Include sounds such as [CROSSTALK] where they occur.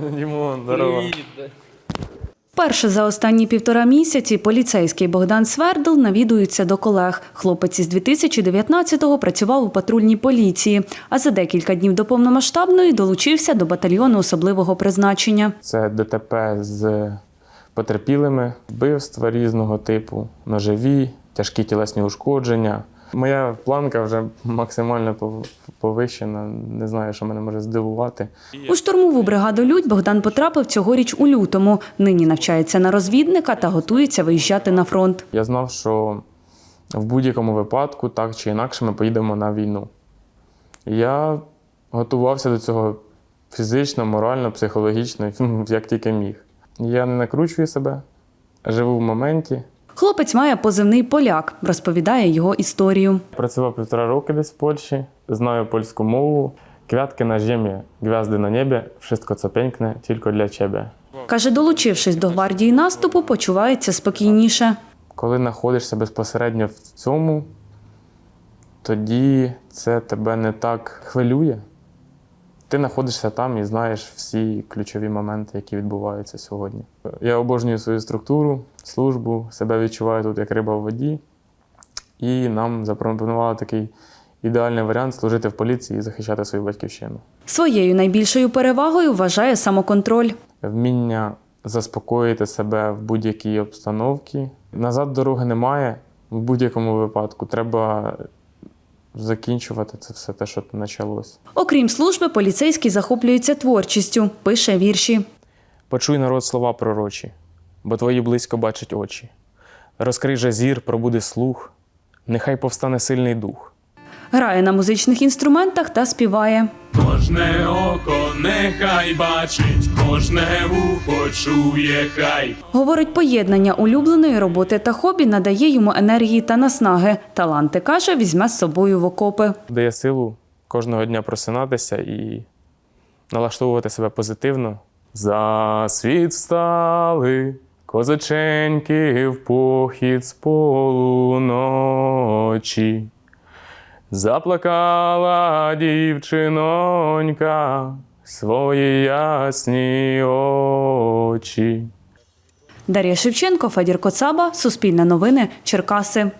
[LAUGHS] Дімон, здорово. Перше за останні півтора місяці поліцейський Богдан Свердл навідується до колег. Хлопець із 2019-го працював у патрульній поліції, а за декілька днів до повномасштабної долучився до батальйону особливого призначення. Це ДТП з потерпілими, вбивства різного типу, ножові, тяжкі тілесні ушкодження. Моя планка вже максимально повищена. Не знаю, що мене може здивувати. У штурмову бригаду Людь Богдан потрапив цьогоріч у лютому. Нині навчається на розвідника та готується виїжджати на фронт. Я знав, що в будь-якому випадку, так чи інакше, ми поїдемо на війну. Я готувався до цього фізично, морально, психологічно, [LAUGHS] як тільки міг. Я не накручую себе, живу в моменті. Хлопець має позивний поляк, розповідає його історію. Працював півтора роки десь в Польщі, знаю польську мову. Квятки на землі, гвязди на небі, wszystko co piękne, тільки для тебе. Каже, долучившись до гвардії наступу, почувається спокійніше. Коли знаходишся безпосередньо в цьому, тоді це тебе не так хвилює. Ти знаходишся там і знаєш всі ключові моменти, які відбуваються сьогодні. Я обожнюю свою структуру, службу, себе відчуваю тут як риба в воді. І нам запропонували такий ідеальний варіант служити в поліції і захищати свою батьківщину. Своєю найбільшою перевагою вважає самоконтроль. вміння заспокоїти себе в будь-якій обстановці. Назад дороги немає в будь-якому випадку. Треба закінчувати це все те, що почалось. Окрім служби, поліцейський захоплюється творчістю, пише вірші. Почуй народ слова пророчі, бо твої близько бачать очі. Розкрий же зір, пробуди слух, нехай повстане сильний дух. Грає на музичних інструментах та співає. Кожне око нехай бачить, кожне вухо чує хай. Говорить, поєднання улюбленої роботи та хобі надає йому енергії та наснаги. Таланти каже, візьме з собою в окопи. Дає силу кожного дня просинатися і налаштовувати себе позитивно. За світ встали козаченьки в похід з полуночі. Заплакала дівчинонька свої ясні очі. Дар'я Шевченко, Федір Коцаба, Суспільне новини, Черкаси.